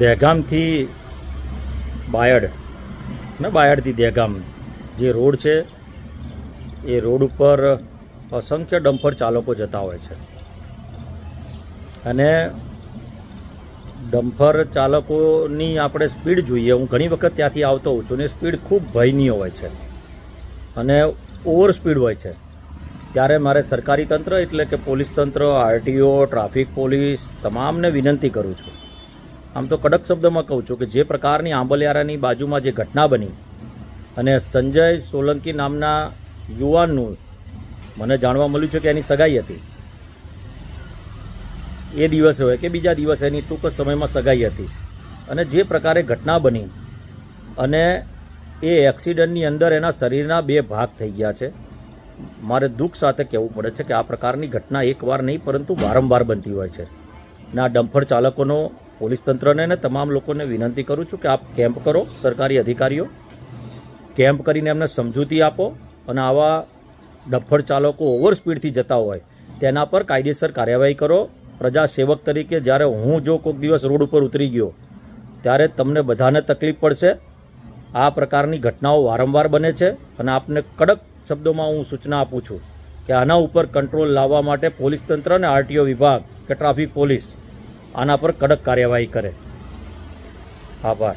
દહેગામથી બાયડ, ને બાયડથી દહેગામ જે રોડ છે, એ રોડ ઉપર અસંખ્ય ડમ્પર ચાલકો જતા હોય છે. અને ડમ્પર ચાલકોની આપણે સ્પીડ જોઈએ, હું ઘણી વખત ત્યાંથી આવતો હોઉં છું અને સ્પીડ ખૂબ ભયનીય હોય છે અને ઓવર સ્પીડ હોય છે. ત્યારે મારે સરકારી તંત્ર એટલે કે પોલીસ તંત્ર, આરટીઓ, ટ્રાફિક પોલીસ, તમામને વિનંતી કરું છું આમ તો કડક શબ્દમાં કહું છું કે જે પ્રકારની આંબલિયારાની બાજુમાં જે ઘટના બની અને સંજય સોલંકી નામના યુવાનનું મને જાણવા મળ્યું છે કે એની સગાઈ હતી. એ દિવસે હોય કે બીજા દિવસે એની ટૂંક સમયમાં સગાઈ હતી. અને જે પ્રકારે ઘટના બની અને એ એક્સિડન્ટની અંદર એના શરીરના બે ભાગ થઈ ગયા છે. મારે દુઃખ સાથે કહેવું પડે છે કે આ પ્રકારની ઘટના એકવાર નહીં, પરંતુ વારંવાર બનતી હોય છે. અને આ ડમ્ફર ચાલકોનો પોલીસ તંત્રને ને તમામ લોકોને વિનંતી કરું છું કે આપ કેમ્પ કરો, સરકારી અધિકારીઓ. કેમ્પ કરીને એમને સમજૂતી આપો અને આવા ડફર ચાલકો ઓવર સ્પીડથી જતા હોય, તેના પર કાયદેસર કાર્યવાહી કરો. પ્રજા સેવક તરીકે જ્યારે હું જો કોઈક દિવસ રોડ ઉપર ઉતરી ગયો, ત્યારે તમને બધાને તકલીફ પડશે. આ પ્રકારની ઘટનાઓ વારંવાર બને છે અને આપને કડક શબ્દોમાં હું સૂચના આપું છું કે આના ઉપર કંટ્રોલ લાવવા માટે પોલીસ તંત્ર અને આરટીઓ વિભાગ કે ટ્રાફિક પોલીસ આના પર કડક કાર્યવાહી કરે. આભાર.